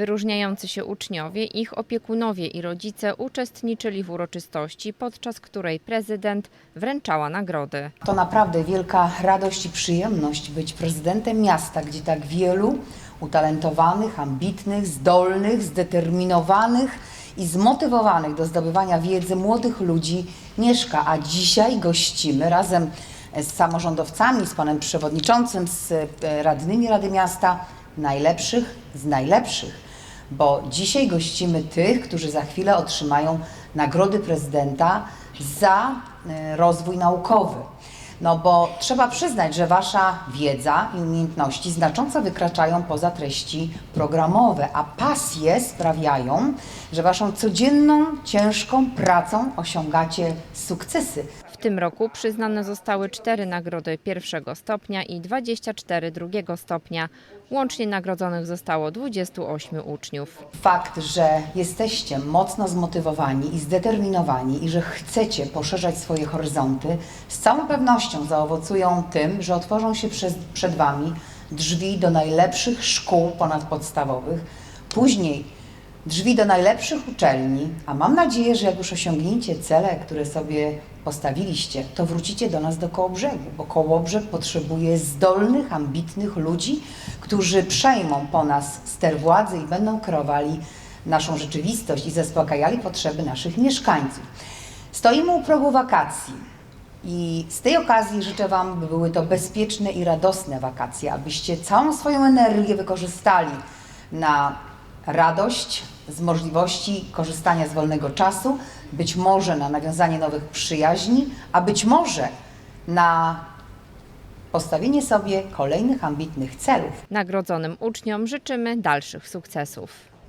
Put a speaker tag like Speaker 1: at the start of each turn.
Speaker 1: Wyróżniający się uczniowie, ich opiekunowie i rodzice uczestniczyli w uroczystości, podczas której prezydent wręczała nagrody.
Speaker 2: To naprawdę wielka radość i przyjemność być prezydentem miasta, gdzie tak wielu utalentowanych, ambitnych, zdolnych, zdeterminowanych i zmotywowanych do zdobywania wiedzy młodych ludzi mieszka. A dzisiaj gościmy razem z samorządowcami, z panem przewodniczącym, z e, radnymi Rady Miasta najlepszych z najlepszych, bo dzisiaj gościmy tych, którzy za chwilę otrzymają nagrody prezydenta za e, rozwój naukowy. No bo trzeba przyznać, że Wasza wiedza i umiejętności znacząco wykraczają poza treści programowe, a pasje sprawiają, że Waszą codzienną, ciężką pracą osiągacie sukcesy.
Speaker 1: Tym roku przyznane zostały cztery nagrody pierwszego stopnia i 24 drugiego stopnia. Łącznie nagrodzonych zostało 28 uczniów.
Speaker 2: Fakt, że jesteście mocno zmotywowani i zdeterminowani i że chcecie poszerzać swoje horyzonty, z całą pewnością zaowocują tym, że otworzą się przed Wami drzwi do najlepszych szkół ponadpodstawowych, później drzwi do najlepszych uczelni, a mam nadzieję, że jak już osiągniecie cele, które sobie postawiliście, to wrócicie do nas do Kołobrzegu, bo Kołobrzeg potrzebuje zdolnych, ambitnych ludzi, którzy przejmą po nas ster władzy i będą kreowali naszą rzeczywistość i zaspokajali potrzeby naszych mieszkańców. Stoimy u progu wakacji i z tej okazji życzę Wam, by były to bezpieczne i radosne wakacje, abyście całą swoją energię wykorzystali na radość z możliwości korzystania z wolnego czasu, być może na nawiązanie nowych przyjaźni, a być może na postawienie sobie kolejnych ambitnych celów.
Speaker 1: Nagrodzonym uczniom życzymy dalszych sukcesów.